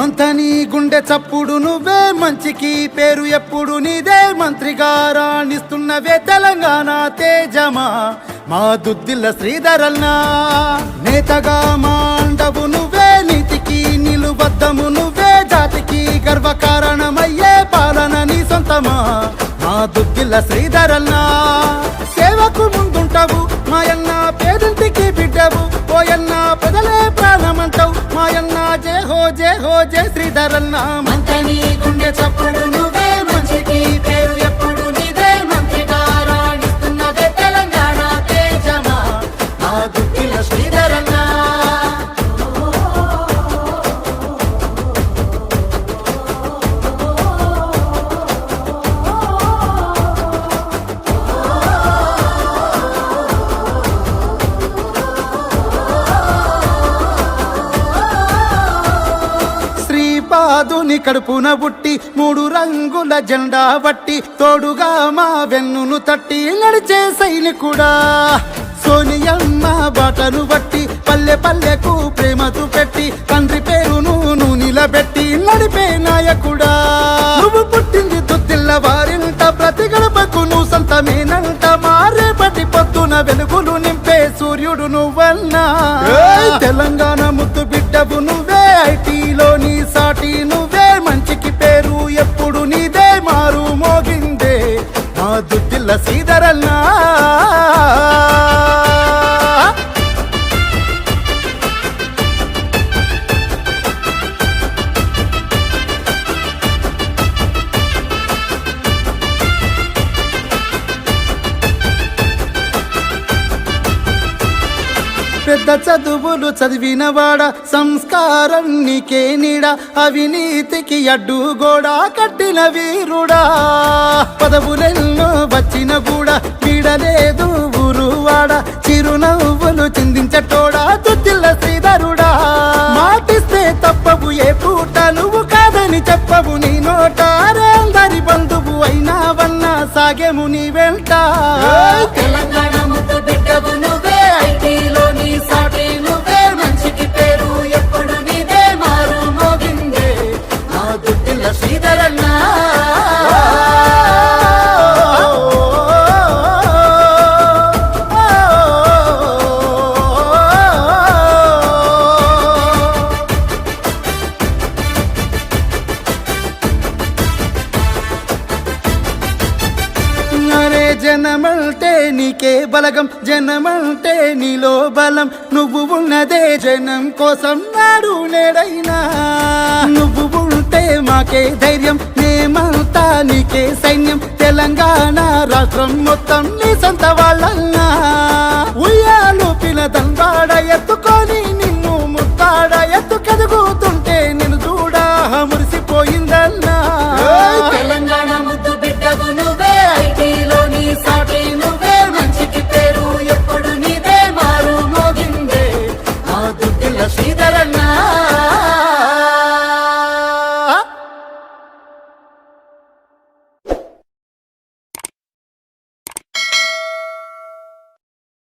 మంతని గుండె చప్పుడు నువ్వే మంచికి పేరు ఎప్పుడు నీదే మంత్రిగా రాణిస్తున్నవే తెలంగాణ తేజమా మా దుద్దిల్ల శ్రీధరల్నా నేతగా మాండవు నువ్వే నీతికి నిలుబద్దము నువ్వే జాతికి గర్వకారణమయ్యే పాలన నీ సొంతమా మా దుద్దిల్ల శ్రీధరన్నా. జయ హో మంత్రి గుండె చప్ప శ్రీపాదుని కడుపున బుట్టి మూడు రంగుల జెండా బట్టి తోడుగా మా వెన్నును తట్టి నడిచే సైనికుడా. సోనియమ్మ బాటను బట్టి పల్లె పల్లెకు ప్రేమతో పెట్టి తండ్రి పేరును నువ్వు నిలబెట్టి నడిపే నాయకుడా. నువ్వు పుట్టింది దుద్దిల్ల వారింట ప్రతి గడపకు నువ్వు సంతమేనంట మారేపటి పొద్దున వెలుగులు నింపే సూర్యుడు నువ్వన్నా. తెలంగాణ ముద్దు బిడ్డవు దుద్దిల్ల సీదరల్ పెద్ద చదువులు చదివినవాడ సంస్కారం నీకే నీడ అవినీతికి అడ్డు గోడ కట్టిన వీరుడా. పదవులెన్నో వచ్చిన కూడా వీడలేదు ఊరువాడ చిరునవ్వులు చిందించటోడా తుత్తిల్ల శ్రీధరుడా. మాటిస్తే తప్పవు ఏ పూట నువ్వు కాదని చెప్పవు నీ నోట. అందరి బంధువు అయినావన్నా సాగేము నీ వెంట. జనమంటే నీకే బలగం జనమంటే నీలో బలం. నువ్వు ఉన్నదే జనం కోసం నాడు నేడైనా. నువ్వు ఉంటే మాకే ధైర్యం మేమంతా నీకే సైన్యం. తెలంగాణ రాష్ట్రం మొత్తం నీ సొంతవా